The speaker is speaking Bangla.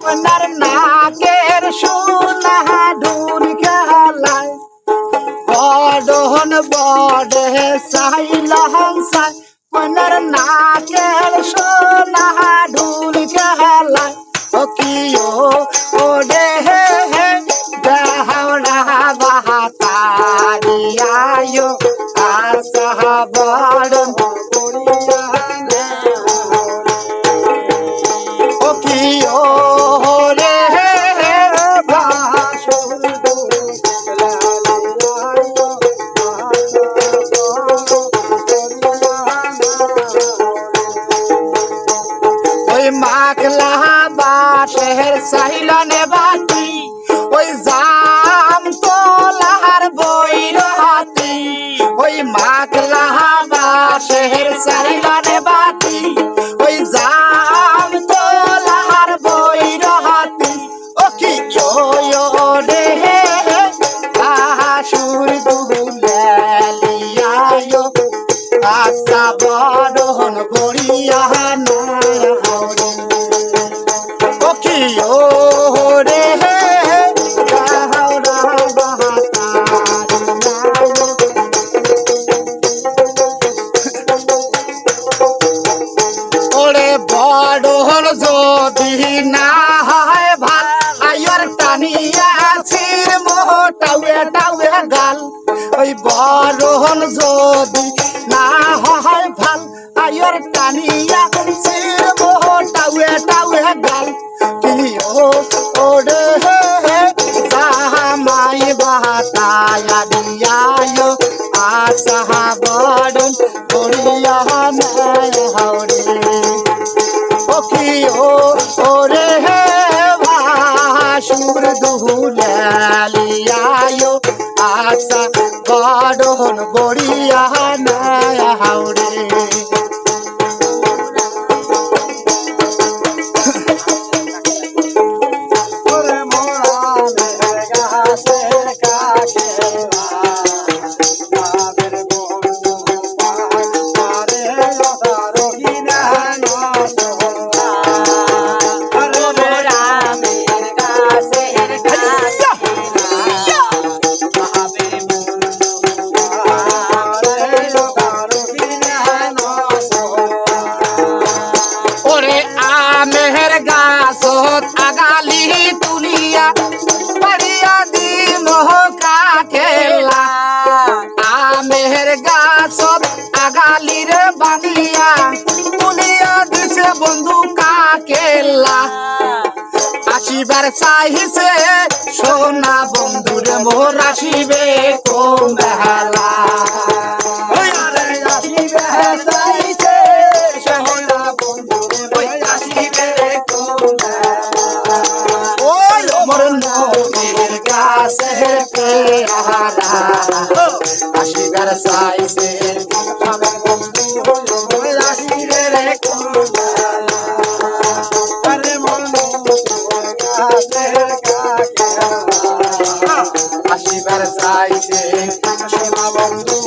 কন্যার নাকের সোনা ঢুল খেলায়। বডহন বডে সাইলহন সাই। কন্যার নাকের সোনা ঢুল খেলায়। ও কি ও ডে হে হে ওই মাগলা বাসের সাইলনে ওই জাম তোলার বইর হাতি ওই মাগলা বাসের সাইলনে বাতি, ওই জাম তোলার বইর হাতি ও কি রে আশুর দুলালিয়ায়ো, আশা বড়হন গড়িয়া না ওই বড় হল যদি না হয় ভালো আয়র টানিয়া মোহ টাউয়ে টাউয়ে গাল। কি ও ওরে সাহামাই বাতায়া দিয়ায়ো আশা বড় করিয়া নাই হাওরে ওকি ও ওরে হে ভাসুর দুহুলালিয়ায়ো আশা গড়ন বড়িয়া না হাওরে। বন্ধু কাকেলা? আসিবার চাইছে সোনা বন্ধুরে মোর আসিবে গাছে পেয়ারা। আসিবার চাইছে সোনা বন্ধু আসিবে রে কোমেলা আছে সীমাবন্ধু